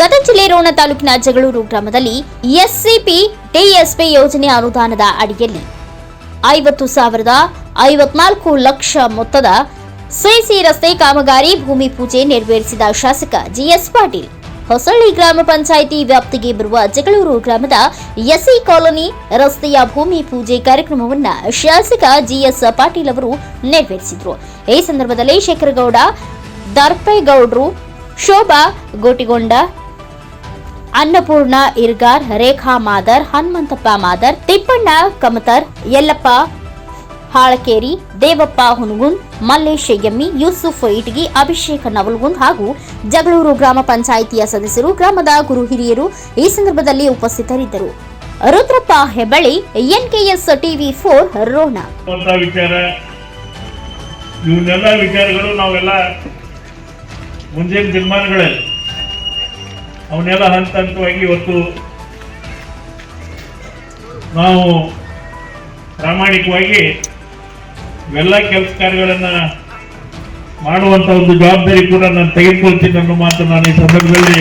ಗದಗ ಜಿಲ್ಲೆ ರೋಣ ತಾಲೂಕಿನ ಜಗಳೂರು ಗ್ರಾಮದಲ್ಲಿ ಎಸ್ಸಿಪಿ ಟಿಎಸ್ಪಿ ಯೋಜನೆ ಅನುದಾನದ ಅಡಿಯಲ್ಲಿ ಐವತ್ತು ಸಾವಿರದ ಐವತ್ನಾಲ್ಕು ಲಕ್ಷ ಮೊತ್ತದ ಸಿಸಿ ರಸ್ತೆ ಕಾಮಗಾರಿ ಭೂಮಿ ಪೂಜೆ ನೆರವೇರಿಸಿದ ಶಾಸಕ ಜಿಎಸ್ ಪಾಟೀಲ್. ಹೊಸಳ್ಳಿ ಗ್ರಾಮ ಪಂಚಾಯಿತಿ ವ್ಯಾಪ್ತಿಗೆ ಬರುವ ಜಗಳೂರು ಗ್ರಾಮದ ಎಸ್ಸಿ ಕಾಲೋನಿ ರಸ್ತೆಯ ಭೂಮಿ ಪೂಜೆ ಕಾರ್ಯಕ್ರಮವನ್ನು ಶಾಸಕ ಜಿಎಸ್ ಪಾಟೀಲ್ ಅವರು ನೆರವೇರಿಸಿದರು. ಈ ಸಂದರ್ಭದಲ್ಲಿ ಶೇಖರಗೌಡ, ದರ್ಪೇಗೌಡರು, ಶೋಭಾ, ಗೋಟಿಗೊಂಡ ಅನ್ನಪೂರ್ಣ, ಇರ್ಗಾರ್ ರೇಖಾ ಮಾದರ್, ಹನುಮಂತಪ್ಪ ಮಾದರ್, ತಿಪ್ಪಣ್ಣ, ಕಮತರ್, ಯಲ್ಲಪ್ಪ ಹಾಳಕೇರಿ, ದೇವಪ್ಪ ಹುನಗುಂದ್ ಮಲ್ಲೇಶ್ ಎಮ್ಮಿ ಯೂಸುಫ್ ಇಟಗಿ, ಅಭಿಷೇಕ್ ನವಲ್ಗುಂದ್ ಹಾಗೂ ಜಗಳೂರು ಗ್ರಾಮ ಪಂಚಾಯಿತಿಯ ಸದಸ್ಯರು, ಗ್ರಾಮದ ಗುರು ಹಿರಿಯರು ಈ ಸಂದರ್ಭದಲ್ಲಿ ಉಪಸ್ಥಿತರಿದ್ದರು. Rudrappa Hebballi, NKS TV four, Ron. ಇವನ್ನೆಲ್ಲ ವಿಚಾರಗಳು ನಾವೆಲ್ಲ ಮುಂದಿನ ದಿನಮಾನಗಳಲ್ಲಿ ಅವನ್ನೆಲ್ಲ ಹಂತ ಹಂತವಾಗಿ ಇವತ್ತು ನಾವು ಪ್ರಾಮಾಣಿಕವಾಗಿ ಇವೆಲ್ಲ ಕೆಲಸ ಕಾರ್ಯಗಳನ್ನ ಮಾಡುವಂತ ಒಂದು ಜವಾಬ್ದಾರಿ ಕೂಡ ನಾನು ತೆಗೆದುಕೊಳ್ತೀನಿ ಅನ್ನೋ ಮಾತು ನಾನು ಈ ಸಂದರ್ಭದಲ್ಲಿ